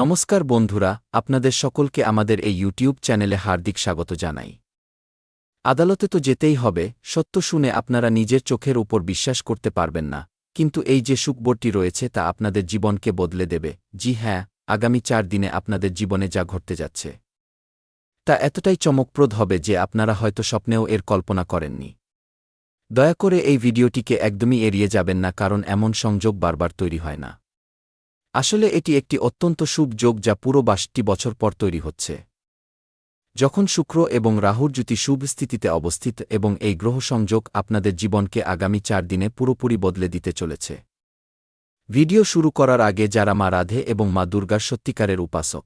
নমস্কার বন্ধুরা, আপনাদের সকলকে আমাদের এই ইউটিউব চ্যানেলে হার্দিক স্বাগত জানাই। আদালতে তো যেতেই হবে, সত্য শুনে আপনারা নিজের চোখের উপর বিশ্বাস করতে পারবেন না। কিন্তু এই যে সুখবরটি রয়েছে তা আপনাদের জীবনকে বদলে দেবে। জি হ্যাঁ আগামী চার দিনে আপনাদের জীবনে যা ঘটতে যাচ্ছে। তা এতটাই চমকপ্রদ হবে যে আপনারা হয়তো স্বপ্নেও এর কল্পনা করেননি। দয়া করে এই ভিডিওটিকে একদমই এড়িয়ে যাবেন না কারণ এমন সংযোগ বারবার তৈরি হয় না। আসলে এটি একটি অত্যন্ত শুভ যোগ যা পুরো বাষট্টি বছর পর তৈরি হচ্ছে। যখন শুক্র এবং রাহুর জ্যোতি শুভ স্থিতিতে অবস্থিত এবং এই গ্রহ সংযোগ আপনাদের জীবনকে আগামী চার দিনে পুরোপুরি বদলে দিতে চলেছে। ভিডিও শুরু করার আগে যারা মা রাধে এবং মা দুর্গার সত্যিকারের উপাসক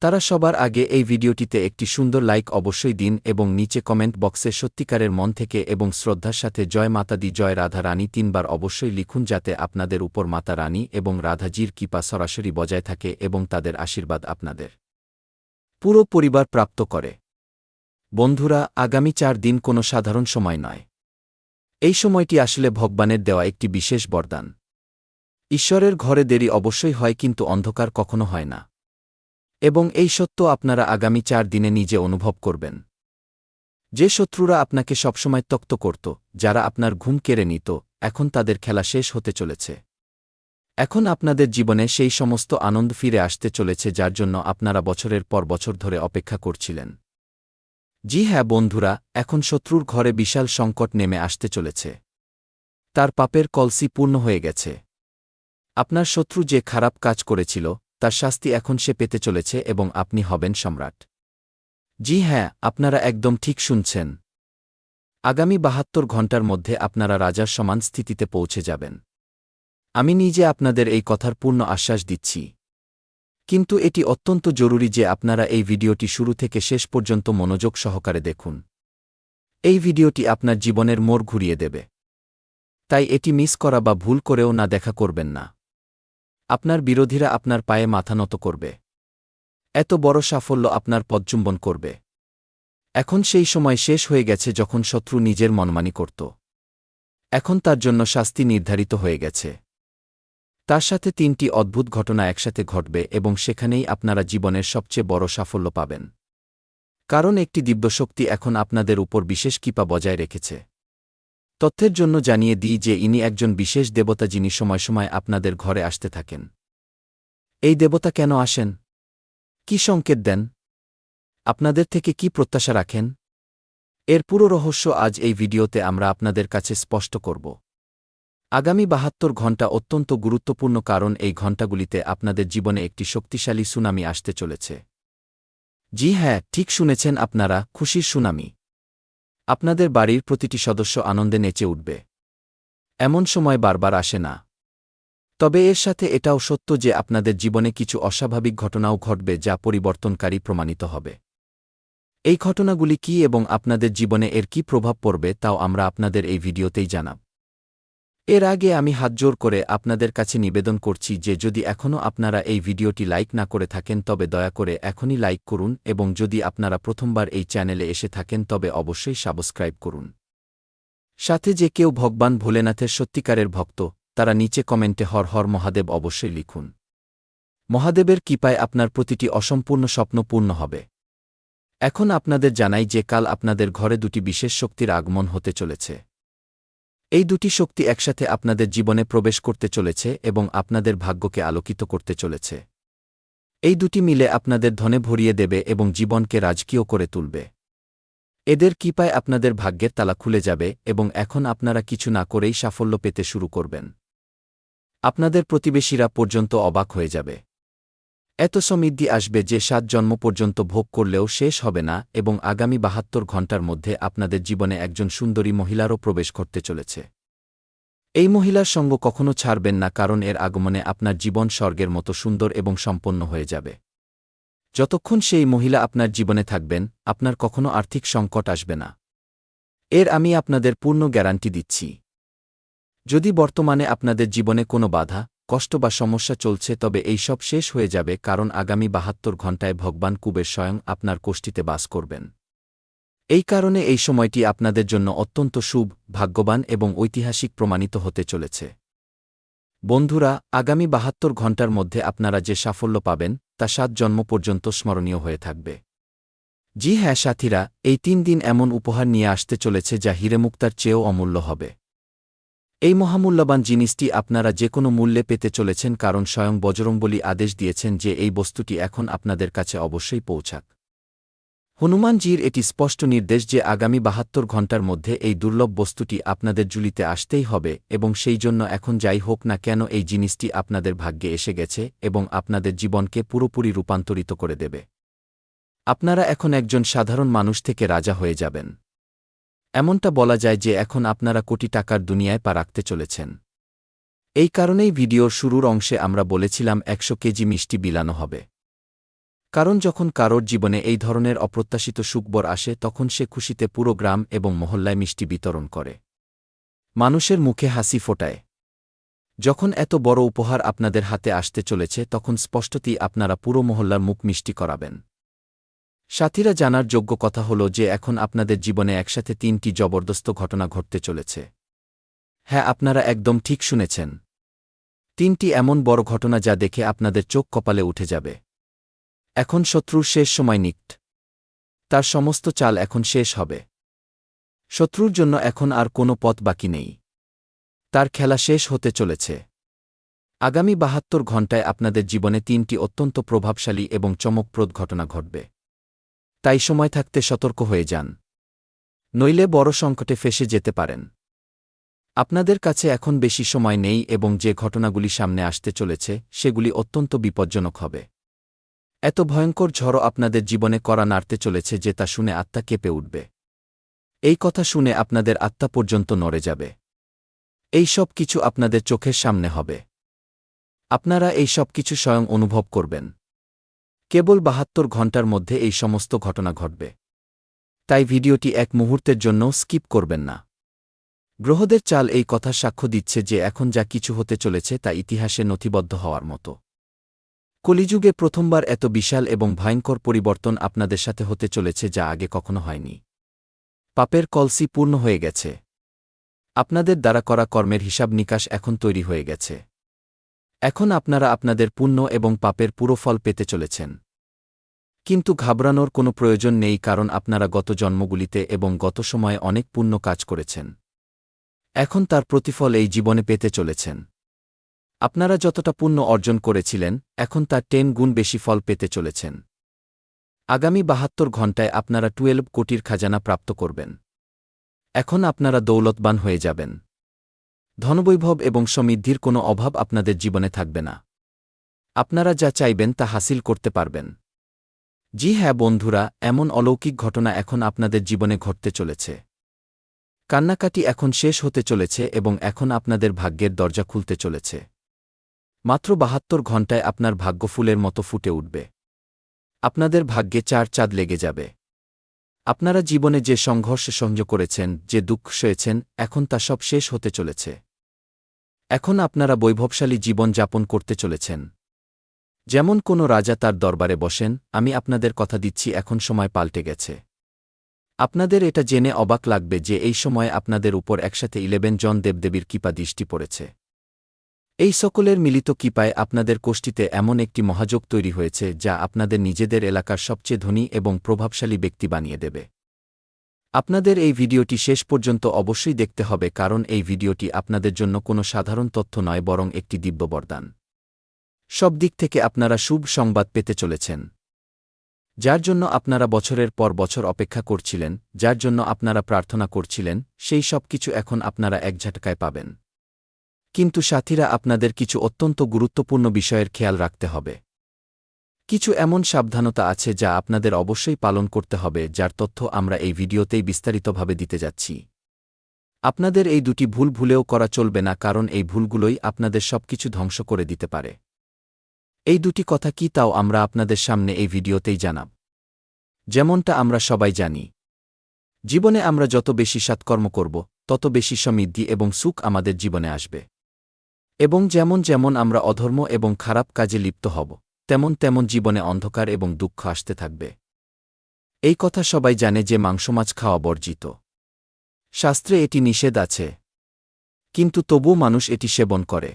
তারা সবার আগে এই ভিডিওটিতে একটি সুন্দর লাইক অবশ্যই দিন এবং নিচে কমেন্ট বক্সে সত্যিকারের মন থেকে এবং শ্রদ্ধার সাথে জয় মাতাদি, জয় রাধা রানী তিনবার অবশ্যই লিখুন যাতে আপনাদের উপর মাতা রানী এবং রাধাজির কৃপা সরাসরি বজায় থাকে এবং তাদের আশীর্বাদ আপনাদের পুরো পরিবার প্রাপ্ত করে। বন্ধুরা, আগামী চার দিন কোনো সাধারণ সময় নয়। এই সময়টি আসলে ভগবানের দেওয়া একটি বিশেষ বরদান। ঈশ্বরের ঘরে দেরি অবশ্যই হয় কিন্তু অন্ধকার কখনো হয় না। এবং এই সত্য আপনারা আগামী চার দিনে নিজে অনুভব করবেন। যে শত্রুরা আপনাকে সবসময় তক্ত করত, যারা আপনার ঘুম কেড়ে নিত, এখন তাদের খেলা শেষ হতে চলেছে। এখন আপনাদের জীবনে সেই সমস্ত আনন্দ ফিরে আসতে চলেছে যার জন্য আপনারা বছরের পর বছর ধরে অপেক্ষা করছিলেন। জি হ্যাঁ বন্ধুরা, এখন শত্রুর ঘরে বিশাল সংকট নেমে আসতে চলেছে। তার পাপের কলসি পূর্ণ হয়ে গেছে। আপনার শত্রু যে খারাপ কাজ করেছিল তার শাস্তি এখন সে পেতে চলেছে এবং আপনি হবেন সম্রাট। জি হ্যাঁ আপনারা একদম ঠিক শুনছেন। আগামী বাহাত্তর ঘণ্টার মধ্যে আপনারা রাজার সমান স্থিতিতে পৌঁছে যাবেন। আমি নিজে আপনাদের এই কথার পূর্ণ আশ্বাস দিচ্ছি। কিন্তু এটি অত্যন্ত জরুরি যে আপনারা এই ভিডিওটি শুরু থেকে শেষ পর্যন্ত মনোযোগ সহকারে দেখুন। এই ভিডিওটি আপনার জীবনের মোড় ঘুরিয়ে দেবে। তাই এটি মিস করা বা ভুল করেও না দেখা করবেন না। আপনার বিরোধীরা আপনার পায়ে মাথা নত করবে। এত বড় সাফল্য আপনার পদচুম্বন করবে। এখন সেই সময় শেষ হয়ে গেছে যখন শত্রু নিজের মনমানি করত। এখন তার জন্য শাস্তি নির্ধারিত হয়ে গেছে। তার সাথে তিনটি অদ্ভুত ঘটনা একসাথে ঘটবে এবং সেখানেই আপনারা জীবনের সবচেয়ে বড় সাফল্য পাবেন। কারণ একটি দিব্যশক্তি এখন আপনাদের উপর বিশেষ কৃপা বজায় রেখেছে। তথ্যের জন্য জানিয়ে দিই যে ইনি একজন বিশেষ দেবতা যিনি সময় সময় আপনাদের ঘরে আসতে থাকেন। এই দেবতা কেন আসেন? কি সংকেত দেন? আপনাদের থেকে কি প্রত্যাশা রাখেন? এর পুরো রহস্য আজ এই ভিডিওতে আমরা আপনাদের কাছে স্পষ্ট করব। আগামী বাহাত্তর ঘণ্টা অত্যন্ত গুরুত্বপূর্ণ কারণ এই ঘণ্টাগুলিতে আপনাদের জীবনে একটি শক্তিশালী সুনামি আসতে চলেছে। জি হ্যাঁ ঠিক শুনেছেন আপনারা, খুশির সুনামি। আপনাদের বাড়ির প্রতিটি সদস্য আনন্দে নেচে উঠবে। এমন সময় বারবার আসে না। তবে এর সাথে এটাও সত্য যে আপনাদের জীবনে কিছু অস্বাভাবিক ঘটনাও ঘটবে যা পরিবর্তনকারী প্রমাণিত হবে। এই ঘটনাগুলি কি এবং আপনাদের জীবনে এর কি প্রভাব পড়বে তাও আমরা আপনাদের এই ভিডিওতেই জানাব। এর আগে আমি হাতজোর করে আপনাদের কাছে নিবেদন করছি যে যদি এখনও আপনারা এই ভিডিওটি লাইক না করে থাকেন, তবে দয়া করে এখনই লাইক করুন এবং যদি আপনারা প্রথমবার এই চ্যানেলে এসে থাকেন, তবে অবশ্যই সাবস্ক্রাইব করুন। সাথে যে কেউ ভগবান ভোলেনাথের সত্যিকারের ভক্ত, তারা নিচে কমেন্টে হর হর মহাদেব অবশ্যই লিখুন। মহাদেবের কৃপায় আপনার প্রতিটি অসম্পূর্ণ স্বপ্ন পূর্ণ হবে। এখন আপনাদের জানাই যে কাল আপনাদের ঘরে দুটি বিশেষ শক্তির আগমন হতে চলেছে। এই দুটি শক্তি একসাথে আপনাদের জীবনে প্রবেশ করতে চলেছে এবং আপনাদের ভাগ্যকে আলোকিত করতে চলেছে। এই দুটি মিলে আপনাদের ধনে ভরিয়ে দেবে এবং জীবনকে রাজকীয় করে তুলবে। এদের কৃপায় আপনাদের ভাগ্যের তালা খুলে যাবে এবং এখন আপনারা কিছু না করেই সাফল্য পেতে শুরু করবেন। আপনাদের প্রতিবেশীরা পর্যন্ত অবাক হয়ে যাবে। এত সমৃদ্ধি আসবে যে সাত জন্ম পর্যন্ত ভোগ করলেও শেষ হবে না এবং আগামী বাহাত্তর ঘণ্টার মধ্যে আপনাদের জীবনে একজন সুন্দরী মহিলারও প্রবেশ করতে চলেছে। এই মহিলার সঙ্গ কখনো ছাড়বেন না কারণ এর আগমনে আপনার জীবন স্বর্গের মতো সুন্দর এবং সম্পন্ন হয়ে যাবে। যতক্ষণ সেই মহিলা আপনার জীবনে থাকবেন, আপনার কখনো আর্থিক সংকট আসবে না। এর আমি আপনাদের পূর্ণ গ্যারান্টি দিচ্ছি। যদি বর্তমানে আপনাদের জীবনে কোনো বাধা কষ্ট বা সমস্যা চলছে তবে এই সব শেষ হয়ে যাবে কারণ আগামী বাহাত্তর ঘণ্টায় ভগবান কুবের স্বয়ং আপনার কোষ্ঠীতে বাস করবেন। এই কারণে এই সময়টি আপনাদের জন্য অত্যন্ত শুভ, ভাগ্যবান এবং ঐতিহাসিক প্রমাণিত হতে চলেছে। বন্ধুরা, আগামী বাহাত্তর ঘণ্টার মধ্যে আপনারা যে সাফল্য পাবেন, তা সাত জন্ম পর্যন্ত স্মরণীয় হয়ে থাকবে। জি হ্যাঁ সাথীরা, এই তিন দিন এমন উপহার নিয়ে আসতে চলেছে যা হিরেমুক্তার চেয়েও অমূল্য হবে। এই মহামূল্যবান জিনিসটি আপনারা যে কোনো মূল্যে পেতে চলেছেন কারণ স্বয়ং বজরংবলী আদেশ দিয়েছেন যে এই বস্তুটি এখন আপনাদের কাছে অবশ্যই পৌঁছাক। হনুমানজির এটি স্পষ্ট নির্দেশ যে আগামী বাহাত্তর ঘণ্টার মধ্যে এই দুর্লভ বস্তুটি আপনাদের জুলিতে আসতেই হবে এবং সেই জন্য এখন যাই হোক না কেন এই জিনিসটি আপনাদের ভাগ্যে এসে গেছে এবং আপনাদের জীবনকে পুরোপুরি রূপান্তরিত করে দেবে। আপনারা এখন একজন সাধারণ মানুষ থেকে রাজা হয়ে যাবেন। এমনটা বলা যায় যে এখন আপনারা কোটি টাকার দুনিয়ায় পা রাখতে চলেছেন। এই কারণেই ভিডিওর শুরুর অংশে আমরা বলেছিলাম একশো কেজি মিষ্টি বিলানো হবে। কারণ যখন কারোর জীবনে এই ধরনের অপ্রত্যাশিত সুকবর আসে, তখন সে খুশিতে পুরো গ্রাম এবং মহল্লায় মিষ্টি বিতরণ করে। মানুষের মুখে হাসি ফোটায়। যখন এত বড় উপহার আপনাদের হাতে আসতে চলেছে, তখন স্পষ্টতই আপনারা পুরো মহল্লার মুখ মিষ্টি করাবেন। সাথীরা জানার যোগ্য কথা হল যে এখন আপনাদের জীবনে একসাথে তিনটি জবরদস্ত ঘটনা ঘটতে চলেছে। হ্যাঁ আপনারা একদম ঠিক শুনেছেন। তিনটি এমন বড় ঘটনা যা দেখে আপনাদের চোখ কপালে উঠে যাবে। এখন শত্রুর শেষ সময় নিকট। তার সমস্ত চাল এখন শেষ হবে। শত্রুর জন্য এখন আর কোনো পথ বাকি নেই। তার খেলা শেষ হতে চলেছে। আগামী বাহাত্তর ঘণ্টায় আপনাদের জীবনে তিনটি অত্যন্ত প্রভাবশালী এবং চমকপ্রদ ঘটনা ঘটবে। তাই সময় থাকতে সতর্ক হয়ে যান। নইলে বড় সংকটে ফেসে যেতে পারেন। আপনাদের কাছে এখন বেশি সময় নেই এবং যে ঘটনাগুলি সামনে আসতে চলেছে, সেগুলি অত্যন্ত বিপজ্জনক হবে। এত ভয়ঙ্কর ঝড়ও আপনাদের জীবনে করা নাড়তে চলেছে যে তা শুনে আত্মা কেঁপে উঠবে। এই কথা শুনে আপনাদের আত্মা পর্যন্ত নড়ে যাবে। এই সব কিছু আপনাদের চোখের সামনে হবে। আপনারা এই সব কিছু স্বয়ং অনুভব করবেন। কেবল বাহাত্তর ঘণ্টার মধ্যে এই সমস্ত ঘটনা ঘটবে। তাই ভিডিওটি এক মুহূর্তের জন্য স্কিপ করবেন না। গ্রহদের চাল এই কথা সাক্ষ্য দিচ্ছে যে এখন যা কিছু হতে চলেছে তা ইতিহাসে নথিবদ্ধ হওয়ার মতো। কলিযুগে প্রথমবার এত বিশাল এবং ভয়ঙ্কর পরিবর্তন আপনাদের সাথে হতে চলেছে যা আগে কখনো হয়নি। পাপের কলসি পূর্ণ হয়ে গেছে। আপনাদের দ্বারা করা কর্মের হিসাব নিকাশ এখন তৈরি হয়ে গেছে। এখন আপনারা আপনাদের পুণ্য এবং পাপের পুরো ফল পেতে চলেছেন। কিন্তু ঘাবড়ানোর কোনো প্রয়োজন নেই কারণ আপনারা গত জন্মগুলিতে এবং গত সময়ে অনেক পুণ্য কাজ করেছেন। এখন তার প্রতিফল এই জীবনে পেতে চলেছেন। আপনারা যতটা পুণ্য অর্জন করেছিলেন, এখন তার টেন গুণ বেশি ফল পেতে চলেছেন। আগামী বাহাত্তর ঘণ্টায় আপনারা টুয়েলভ কোটির খাজানা প্রাপ্ত করবেন। এখন আপনারা দৌলতবান হয়ে যাবেন। ধনবৈভব এবং সমৃদ্ধির কোনো অভাব আপনাদের জীবনে থাকবে না। আপনারা যা চাইবেন তা হাসিল করতে পারবেন। জি হ্যাঁ বন্ধুরা, এমন অলৌকিক ঘটনা এখন আপনাদের জীবনে ঘটতে চলেছে। কান্নাকাটি এখন শেষ হতে চলেছে এবং এখন আপনাদের ভাগ্যের দরজা খুলতে চলেছে। মাত্র বাহাত্তর ঘণ্টায় আপনার ভাগ্য ফুলের মতো ফুটে উঠবে। আপনাদের ভাগ্যে চার চাঁদ লেগে যাবে। আপনারা জীবনে যে সংঘর্ষ সহ্য করেছেন, যে দুঃখ সয়েছেন, এখন তা সব শেষ হতে চলেছে। এখন আপনারা বৈভবশালী জীবন যাপন করতে চলেছেন। যেমন কোনো রাজা তার দরবারে বসেন, আমি আপনাদের কথা দিচ্ছি, এখন সময় পাল্টে গেছে। আপনাদের এটা জেনে অবাক লাগবে যে এই সময় আপনাদের উপর একসাথে ইলেভেন জন দেবদেবীর কিপা দৃষ্টি পড়েছে। এই সকলের মিলিত কিপায় আপনাদের কোষ্ঠীতে এমন একটি মহাযোগ তৈরি হয়েছে যা আপনাদের নিজেদের এলাকার সবচেয়ে ধনী এবং প্রভাবশালী ব্যক্তি বানিয়ে দেবে। আপনাদের এই ভিডিওটি শেষ পর্যন্ত অবশ্যই দেখতে হবে কারণ এই ভিডিওটি আপনাদের জন্য কোনো সাধারণ তথ্য নয়, বরং একটি দিব্য বরদান। সব দিক থেকে আপনারা শুভ সংবাদ পেতে চলেছেন। যার জন্য আপনারা বছরের পর বছর অপেক্ষা করছিলেন, যার জন্য আপনারা প্রার্থনা করছিলেন, সেই সব কিছু এখন আপনারা এক ঝাটকায় পাবেন। কিন্তু সাথীরা, আপনাদের কিছু অত্যন্ত গুরুত্বপূর্ণ বিষয়ের খেয়াল রাখতে হবে। কিছু এমন সাবধানতা আছে যা আপনাদের অবশ্যই পালন করতে হবে, যার তথ্য আমরা এই ভিডিওতেই বিস্তারিতভাবে দিতে যাচ্ছি। আপনাদের এই দুটি ভুল ভুলেও করা চলবে না, কারণ এই ভুলগুলোই আপনাদের সবকিছু ধ্বংস করে দিতে পারে। এই দুটি কথা কি তাও আমরা আপনাদের সামনে এই ভিডিওতেই জানাব। যেমনটা আমরা সবাই জানি, জীবনে আমরা যত বেশি সৎকর্ম করব, তত বেশি সমৃদ্ধি এবং সুখ আমাদের জীবনে আসবে। এবং যেমন যেমন আমরা অধর্ম এবং খারাপ কাজে লিপ্ত হব তেমন তেমন জীবনে অন্ধকার এবং দুঃখ আসতে থাকবে। এই কথা সবাই জানে যে মাংসমাছ খাওয়া বর্জিত। শাস্ত্রে এটি নিষেধ আছে। কিন্তু তবুও মানুষ এটি সেবন করে।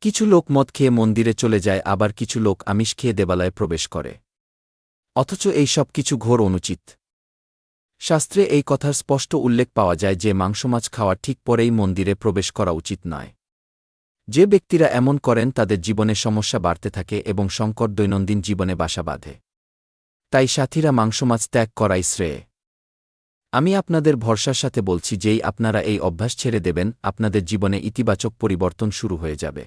কিছু লোক মদ খেয়ে মন্দিরে চলে যায়, আবার কিছু লোক আমিষ খেয়ে দেবালয়ে প্রবেশ করে। অথচ এই সব কিছু ঘোর অনুচিত। শাস্ত্রে এই কথার স্পষ্ট উল্লেখ পাওয়া যায় যে মাংসমাছ খাওয়ার ঠিক পরেই মন্দিরে প্রবেশ করা উচিত নয়। যে ব্যক্তিরা এমন করেন তাদের জীবনে সমস্যা বাড়তে থাকে এবং সংকট দৈনন্দিন জীবনে বাসা বাঁধে। তাই সাথীরা মাংসমাছ ত্যাগ করাই শ্রেয়। আমি আপনাদের ভরসার সাথে বলছি যেই আপনারা এই অভ্যাস ছেড়ে দেবেন, আপনাদের জীবনে ইতিবাচক পরিবর্তন শুরু হয়ে যাবে।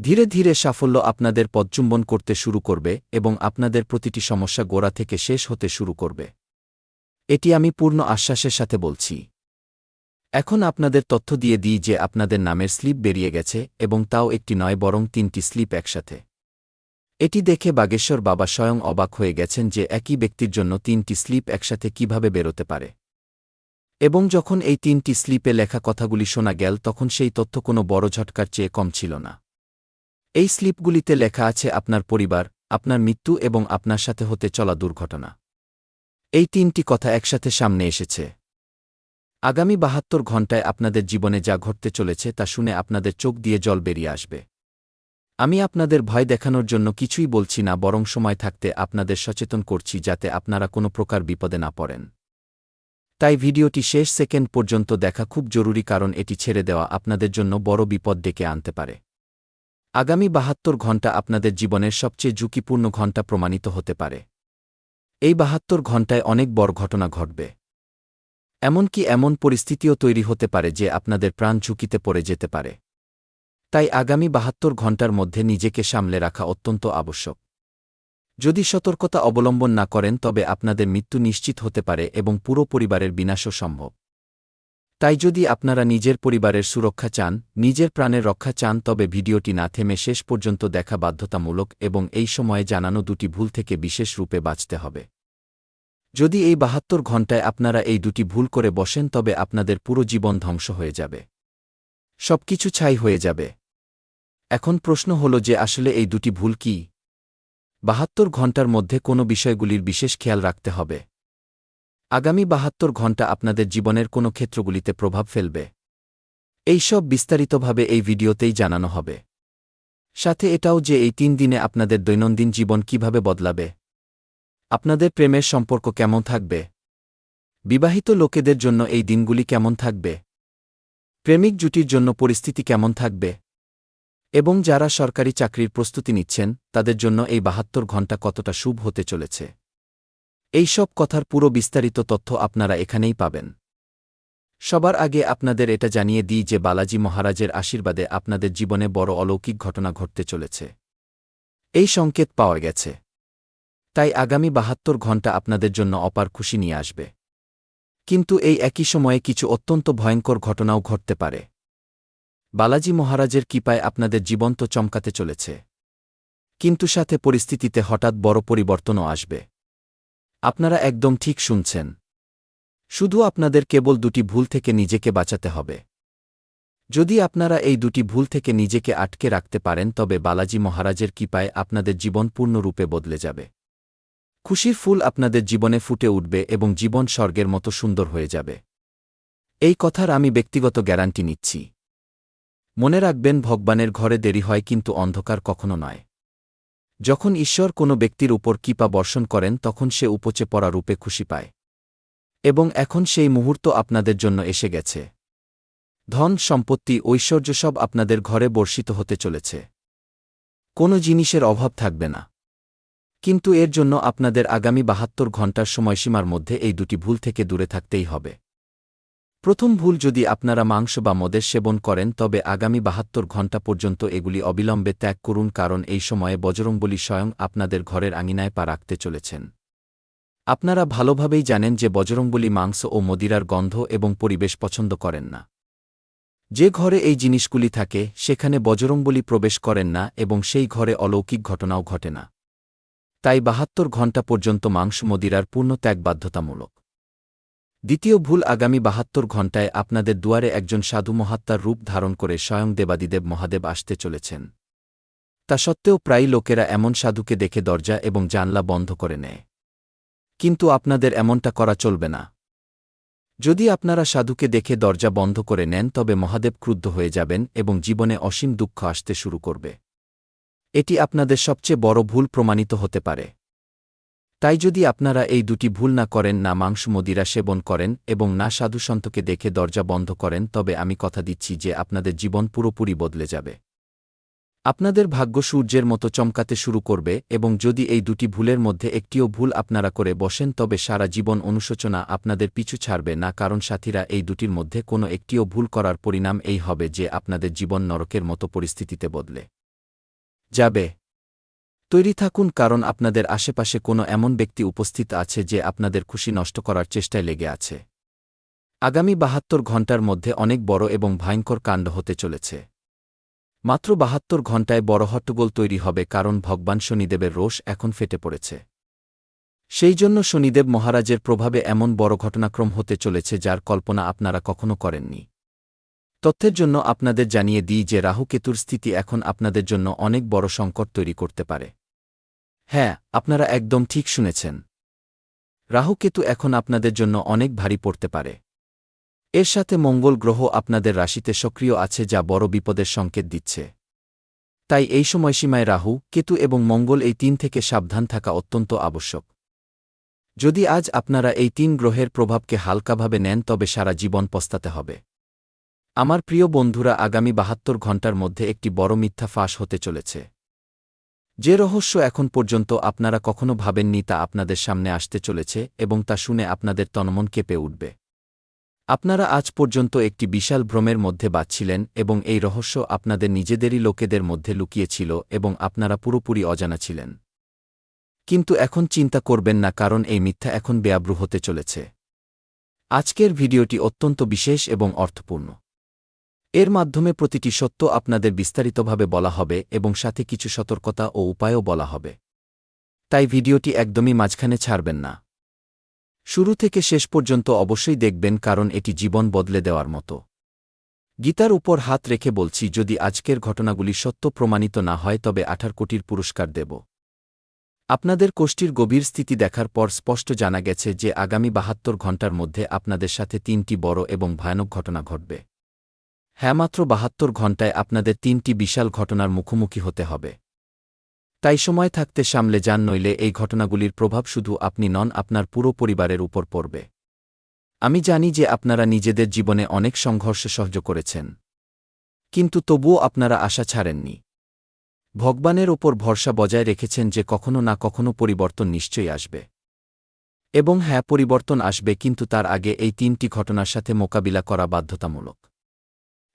ধীরে ধীরে সাফল্য আপনাদের পদচুম্বন করতে শুরু করবে এবং আপনাদের প্রতিটি সমস্যা গোড়া থেকে শেষ হতে শুরু করবে। এটি আমি পূর্ণ আশ্বাসের সাথে বলছি। এখন আপনাদের তথ্য দিয়ে দিই যে আপনাদের নামের স্লিপ বেরিয়ে গেছে এবং তাও একটি নয়, বরং তিনটি স্লিপ একসাথে। এটি দেখে বাগেশ্বর বাবা স্বয়ং অবাক হয়ে গেছেন যে একই ব্যক্তির জন্য তিনটি স্লিপ একসাথে কীভাবে বেরোতে পারে। এবং যখন এই তিনটি স্লিপে লেখা কথাগুলি শোনা গেল, তখন সেই তথ্য কোনো বড় ঝটকার চেয়ে কম ছিল না। এই স্লিপগুলিতে লেখা আছে, আপনার পরিবার, আপনার মৃত্যু এবং আপনার সাথে হতে চলা দুর্ঘটনা। এই তিনটি কথা একসাথে সামনে এসেছে। আগামী বাহাত্তর ঘণ্টায় আপনাদের জীবনে যা ঘটতে চলেছে তা শুনে আপনাদের চোখ দিয়ে জল বেরিয়ে আসবে। আমি আপনাদের ভয় দেখানোর জন্য কিছুই বলছি না, বরং সময় থাকতে আপনাদের সচেতন করছি যাতে আপনারা কোনো প্রকার বিপদে না পড়েন। তাই ভিডিওটি শেষ সেকেন্ড পর্যন্ত দেখা খুব জরুরি কারণ এটি ছেড়ে দেওয়া আপনাদের জন্য বড় বিপদ ডেকে আনতে পারে। আগামী বাহাত্তর ঘণ্টা আপনাদের জীবনের সবচেয়ে ঝুঁকিপূর্ণ ঘণ্টা প্রমাণিত হতে পারে। এই বাহাত্তর ঘণ্টায় অনেক বড় ঘটনা ঘটবে। এমনকি এমন পরিস্থিতিও তৈরি হতে পারে যে আপনাদের প্রাণ ঝুঁকিতে পড়ে যেতে পারে। তাই আগামী বাহাত্তর ঘণ্টার মধ্যে নিজেকে সামলে রাখা অত্যন্ত আবশ্যক। যদি সতর্কতা অবলম্বন না করেন, তবে আপনাদের মৃত্যু নিশ্চিত হতে পারে এবং পুরো পরিবারের বিনাশও সম্ভব। তাই যদি আপনারা নিজের পরিবারের সুরক্ষা চান, নিজের প্রাণের রক্ষা চান, তবে ভিডিওটি না থেমে শেষ পর্যন্ত দেখা বাধ্যতামূলক এবং এই সময়ে জানানো দুটি ভুল থেকে বিশেষ রূপে বাঁচতে হবে। যদি এই বাহাত্তর ঘণ্টায় আপনারা এই দুটি ভুল করে বসেন তবে আপনাদের পুরো জীবন ধ্বংস হয়ে যাবে। সবকিছু ছাই হয়ে যাবে। এখন প্রশ্ন হল যে আসলে এই দুটি ভুল কি? বাহাত্তর ঘণ্টার মধ্যে কোনো বিষয়গুলির বিশেষ খেয়াল রাখতে হবে। আগামী বাহাত্তর ঘণ্টা আপনাদের জীবনের কোনো ক্ষেত্রগুলিতে প্রভাব ফেলবে। এই সব বিস্তারিতভাবে এই ভিডিওতেই জানানো হবে। সাথে এটাও যে এই তিন দিনে আপনাদের দৈনন্দিন জীবন কীভাবে বদলাবে আপনাদের প্রেমের সম্পর্ক কেমন থাকবে? বিবাহিত লোকেদের জন্য এই দিনগুলি কেমন থাকবে? প্রেমিক জুটির জন্য পরিস্থিতি কেমন থাকবে? এবং যারা সরকারি চাকরির প্রস্তুতি নিচ্ছেন, তাদের জন্য এই বাহাত্তর ঘণ্টা কতটা শুভ হতে চলেছে? এই সব কথার পুরো বিস্তারিত তথ্য আপনারা এখানেই পাবেন। সবার আগে আপনাদের এটা জানিয়ে দিই যে বালাজি মহারাজের আশীর্বাদে আপনাদের জীবনে বড় অলৌকিক ঘটনা ঘটতে চলেছে। এই সংকেত পাওয়া গেছে। তাই আগামী বাহাত্তর ঘণ্টা আপনাদের জন্য অপার খুশি নিয়ে আসবে। কিন্তু এই একই সময়ে কিছু অত্যন্ত ভয়ঙ্কর ঘটনাও ঘটতে পারে। বালাজি মহারাজের কৃপায় আপনাদের জীবন্ত চমকাতে চলেছে। কিন্তু সাথে পরিস্থিতিতে হঠাৎ বড় পরিবর্তনও আসবে। আপনারা একদম ঠিক শুনছেন। শুধু আপনাদের কেবল দুটি ভুল থেকে নিজেকে বাঁচাতে হবে। যদি আপনারা এই দুটি ভুল থেকে নিজেকে আটকে রাখতে পারেন, তবে বালাজি মহারাজের কৃপায় আপনাদের জীবন পূর্ণরূপে বদলে যাবে। খুশির ফুল আপনাদের জীবনে ফুটে উঠবে এবং জীবন স্বর্গের মতো সুন্দর হয়ে যাবে। এই কথার আমি ব্যক্তিগত গ্যারান্টি নিচ্ছি। মনে রাখবেন, ভগবানের ঘরে দেরি হয় কিন্তু অন্ধকার কখনো নয়। যখন ঈশ্বর কোনো ব্যক্তির উপর কিপা বর্ষণ করেন, তখন সে উপচে পড়া রূপে খুশি পায়। এবং এখন সেই মুহূর্ত আপনাদের জন্য এসে গেছে। ধন, সম্পত্তি, ঐশ্বর্য সব আপনাদের ঘরে বর্ষিত হতে চলেছে। কোনো জিনিসের অভাব থাকবে না। কিন্তু এর জন্য আপনাদের আগামী বাহাত্তর ঘণ্টার সময়সীমার মধ্যে এই দুটি ভুল থেকে দূরে থাকতেই হবে। প্রথম ভুল যদি আপনারা মাংস বা মদের সেবন করেন, তবে আগামী বাহাত্তর ঘণ্টা পর্যন্ত এগুলি অবিলম্বে ত্যাগ করুন কারণ এই সময়ে বজরংবলী স্বয়ং আপনাদের ঘরের আঙিনায় পা রাখতে চলেছেন। আপনারা ভালোভাবেই জানেন যে বজরংবলী মাংস ও মদিরার গন্ধ এবং পরিবেশ পছন্দ করেন না। যে ঘরে এই জিনিসগুলি থাকে, সেখানে বজরংবলী প্রবেশ করেন না এবং সেই ঘরে অলৌকিক ঘটনাও ঘটে না। তাই বাহাত্তর ঘণ্টা পর্যন্ত মাংস মদিরার পূর্ণ ত্যাগ বাধ্যতামূলক। দ্বিতীয় ভুল আগামী বাহাত্তর ঘণ্টায় আপনাদের দুয়ারে একজন সাধু মহাত্মার রূপ ধারণ করে স্বয়ং দেবাদিদেব মহাদেব আসতে চলেছেন। তা সত্ত্বেও প্রায় লোকেরা এমন সাধুকে দেখে দরজা এবং জানলা বন্ধ করে নেয়। কিন্তু আপনাদের এমনটা করা চলবে না। যদি আপনারা সাধুকে দেখে দরজা বন্ধ করে নেন তবে মহাদেব ক্রুদ্ধ হয়ে যাবেন এবং জীবনে অসীম দুঃখ আসতে শুরু করবে। এটি আপনাদের সবচেয়ে বড় ভুল প্রমাণিত হতে পারে। তাই যদি আপনারা এই দুটি ভুল না করেন, না মাংস মদিরা সেবন করেন এবং না সাধুসন্তকে দেখে দরজা বন্ধ করেন, তবে আমি কথা দিচ্ছি যে আপনাদের জীবন পুরোপুরি বদলে যাবে। আপনাদের ভাগ্য সূর্যের মতো চমকাতে শুরু করবে এবং যদি এই দুটি ভুলের মধ্যে একটিও ভুল আপনারা করে বসেন, তবে সারা জীবন অনুশোচনা আপনাদের পিছু ছাড়বে না, কারণ সাথীরা এই দুটির মধ্যে কোনো একটিও ভুল করার পরিণাম এই হবে যে আপনাদের জীবন নরকের মতো পরিস্থিতিতে বদলে। যাবে। তৈরি থাকুন কারণ আপনাদের আশেপাশে কোনো এমন ব্যক্তি উপস্থিত আছে যে আপনাদের খুশি নষ্ট করার চেষ্টায় লেগে আছে। আগামী বাহাত্তর ঘণ্টার মধ্যে অনেক বড় এবং ভয়ঙ্কর কাণ্ড হতে চলেছে। মাত্র বাহাত্তর ঘণ্টায় বড় হট্টগোল তৈরি হবে কারণ ভগবান শনিদেবের রোষ এখন ফেটে পড়েছে। সেই জন্য শনিদেব মহারাজের প্রভাবে এমন বড় ঘটনাক্রম হতে চলেছে যার কল্পনা আপনারা কখনো করেননি। তথ্যের জন্য আপনাদের জানিয়ে দিই যে রাহু কেতুর স্থিতি এখন আপনাদের জন্য অনেক বড় সংকট তৈরি করতে পারে। হ্যাঁ আপনারা একদম ঠিক শুনেছেন। রাহু কেতু এখন আপনাদের জন্য অনেক ভারী পড়তে পারে। এর সাথে মঙ্গল গ্রহ আপনাদের রাশিতে সক্রিয় আছে যা বড় বিপদের সংকেত দিচ্ছে। তাই এই সময়সীমায় রাহু, কেতু এবং মঙ্গল এই তিন থেকে সাবধান থাকা অত্যন্ত আবশ্যক। যদি আজ আপনারা এই তিন গ্রহের প্রভাবকে হালকাভাবে নেন তবে সারা জীবন পস্তাতে হবে। আমার প্রিয় বন্ধুরা, আগামী বাহাত্তর ঘণ্টার মধ্যে একটি বড় মিথ্যা ফাঁস হতে চলেছে। যে রহস্য এখন পর্যন্ত আপনারা কখনো ভাবেননি তা আপনাদের সামনে আসতে চলেছে এবং তা শুনে আপনাদের তনমন কেঁপে উঠবে। আপনারা আজ পর্যন্ত একটি বিশাল ভ্রমের মধ্যে বাঁচছিলেন এবং এই রহস্য আপনাদের নিজেদেরই লোকেদের মধ্যে লুকিয়েছিল এবং আপনারা পুরোপুরি অজানা ছিলেন। কিন্তু এখন চিন্তা করবেন না, কারণ এই মিথ্যা এখন বেয়াব্রু হতে চলেছে। আজকের ভিডিওটি অত্যন্ত বিশেষ এবং অর্থপূর্ণ। এর মাধ্যমে প্রতিটি সত্য আপনাদের বিস্তারিতভাবে বলা হবে এবং সাথে কিছু সতর্কতা ও উপায়ও বলা হবে। তাই ভিডিওটি একদমই মাঝখানে ছাড়বেন না। শুরু থেকে শেষ পর্যন্ত অবশ্যই দেখবেন কারণ এটি জীবন বদলে দেওয়ার মতো। গীতার উপর হাত রেখে বলছি, যদি আজকের ঘটনাগুলি সত্য প্রমাণিত না হয়, তবে আঠার কোটির পুরস্কার দেব। আপনাদের কোষ্ঠীর গভীর স্থিতি দেখার পর স্পষ্ট জানা গেছে যে আগামী বাহাত্তর ঘণ্টার মধ্যে আপনাদের সাথে তিনটি বড় এবং ভয়ানক ঘটনা ঘটবে। হ্যাঁ মাত্র বাহাত্তর ঘণ্টায় আপনাদের তিনটি বিশাল ঘটনার মুখোমুখি হতে হবে। তাই সময় থাকতে সামলে যান, নইলে এই ঘটনাগুলির প্রভাব শুধু আপনি নন, আপনার পুরো পরিবারের উপর পড়বে। আমি জানি যে আপনারা নিজেদের জীবনে অনেক সংঘর্ষে সহ্য করেছেন। কিন্তু তবুও আপনারা আশা ছাড়েননি। ভগবানের ওপর ভরসা বজায় রেখেছেন যে কখনো না কখনো পরিবর্তন নিশ্চয়ই আসবে। এবং হ্যাঁ পরিবর্তন আসবে, কিন্তু তার আগে এই তিনটি ঘটনার সাথে মোকাবিলা করা বাধ্যতামূলক।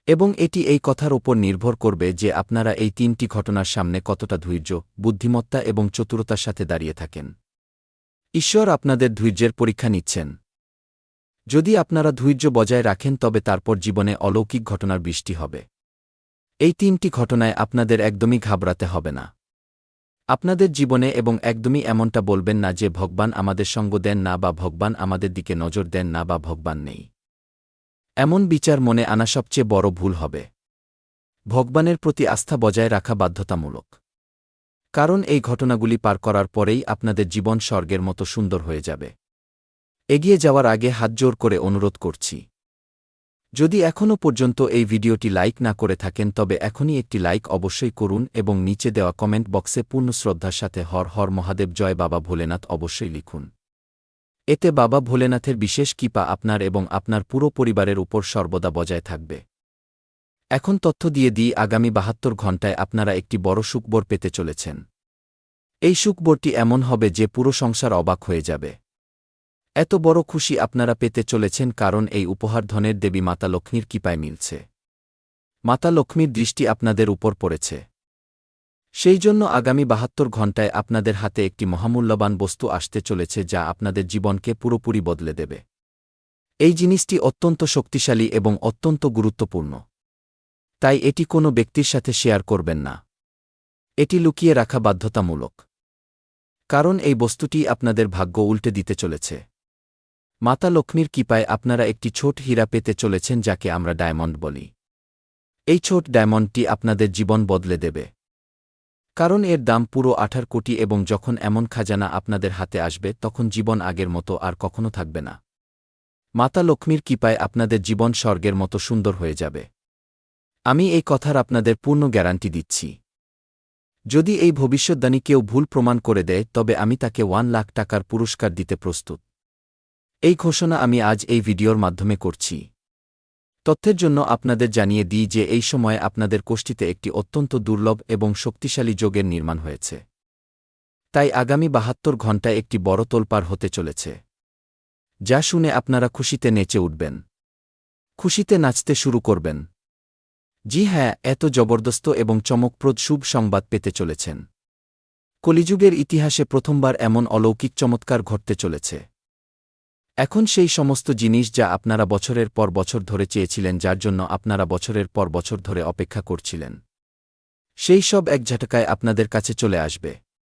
এবং এটি এই কথার ওপর নির্ভর করবে যে আপনারা এই তিনটি ঘটনার সামনে কতটা ধৈর্য, বুদ্ধিমত্তা এবং চতুরতার সাথে দাঁড়িয়ে থাকেন। ঈশ্বর আপনাদের ধৈর্যের পরীক্ষা নিচ্ছেন। যদি আপনারা ধৈর্য বজায় রাখেন, তবে তারপর জীবনে অলৌকিক ঘটনার বৃষ্টি হবে। এই তিনটি ঘটনায় আপনাদের একদমই ঘাবড়াতে হবে না। আপনাদের জীবনে এবং একদমই এমনটা বলবেন না যে, ভগবান আমাদের সঙ্গ দেন না বা ভগবান আমাদের দিকে নজর দেন না বা ভগবান নেই। এমন বিচার মনে আনা সবচেয়ে বড় ভুল হবে। ভগবানের প্রতি আস্থা বজায় রাখা বাধ্যতামূলক। কারণ এই ঘটনাগুলি পার করার পরেই আপনাদের জীবন স্বর্গের মতো সুন্দর হয়ে যাবে। এগিয়ে যাওয়ার আগে হাতজোর করে অনুরোধ করছি। যদি এখনও পর্যন্ত এই ভিডিওটি লাইক না করে থাকেন, তবে এখনই একটি লাইক অবশ্যই করুন এবং নিচে দেওয়া কমেন্ট বক্সে পূর্ণ শ্রদ্ধার সাথে হর হর মহাদেব জয় বাবা ভোলেনাথ অবশ্যই লিখুন। এতে বাবা ভোলেনাথের বিশেষ কৃপা আপনার এবং আপনার পুরো পরিবারের উপর সর্বদা বজায় থাকবে। এখন তথ্য দিয়ে দিই, আগামী বাহাত্তর ঘণ্টায় আপনারা একটি বড় সুখবর পেতে চলেছেন। এই সুখবরটি এমন হবে যে পুরো সংসার অবাক হয়ে যাবে। এত বড় খুশি আপনারা পেতে চলেছেন কারণ এই উপহার ধনের দেবী মাতা লক্ষ্মীর কৃপায় মিলছে। মাতা লক্ষ্মীর দৃষ্টি আপনাদের উপর পড়েছে। সেই জন্য আগামী বাহাত্তর ঘণ্টায় আপনাদের হাতে একটি মহামূল্যবান বস্তু আসতে চলেছে যা আপনাদের জীবনকে পুরোপুরি বদলে দেবে। এই জিনিসটি অত্যন্ত শক্তিশালী এবং অত্যন্ত গুরুত্বপূর্ণ। তাই এটি কোনো ব্যক্তির সাথে শেয়ার করবেন না। এটি লুকিয়ে রাখা বাধ্যতামূলক। কারণ এই বস্তুটি আপনাদের ভাগ্য উল্টে দিতে চলেছে। মাতা লক্ষ্মীর কৃপায় আপনারা একটি ছোট হীরা পেতে চলেছেন যাকে আমরা ডায়মন্ড বলি। এই ছোট ডায়মন্ডটি আপনাদের জীবন বদলে দেবে। কারণ এর দাম পুরো আঠার কোটি এবং যখন এমন খাজানা আপনাদের হাতে আসবে, তখন জীবন আগের মতো আর কখনো থাকবে না। মাতা লক্ষ্মীর কৃপায় আপনাদের জীবন স্বর্গের মতো সুন্দর হয়ে যাবে। আমি এই কথার আপনাদের পূর্ণ গ্যারান্টি দিচ্ছি। যদি এই ভবিষ্যদ্বাণী কেউ ভুল প্রমাণ করে দেয়, তবে আমি তাকে ওয়ান লাখ টাকার পুরস্কার দিতে প্রস্তুত। এই ঘোষণা আমি আজ এই ভিডিওর মাধ্যমে করছি। তথ্যের জন্য আপনাদের জানিয়ে দিই যে এই সময়ে আপনাদের কোষ্ঠীতে একটি অত্যন্ত দুর্লভ এবং শক্তিশালী যোগের নির্মাণ হয়েছে। তাই আগামী বাহাত্তর ঘণ্টায় একটি বড় তোলপার হতে চলেছে। যা শুনে আপনারা খুশিতে নেচে উঠবেন। খুশিতে নাচতে শুরু করবেন। জি হ্যাঁ এত জবরদস্ত এবং চমকপ্রদ শুভ সংবাদ পেতে চলেছেন। কলিযুগের ইতিহাসে প্রথমবার এমন অলৌকিক চমৎকার ঘটতে চলেছে। এখন সেই সমস্ত জিনিস যা আপনারা বছরের পর বছর ধরে চেয়েছিলেন যার জন্য আপনারা বছরের পর বছর ধরে অপেক্ষা করছিলেন। সেই সব এক ঝাটকায় আপনাদের কাছে চলে আসবে।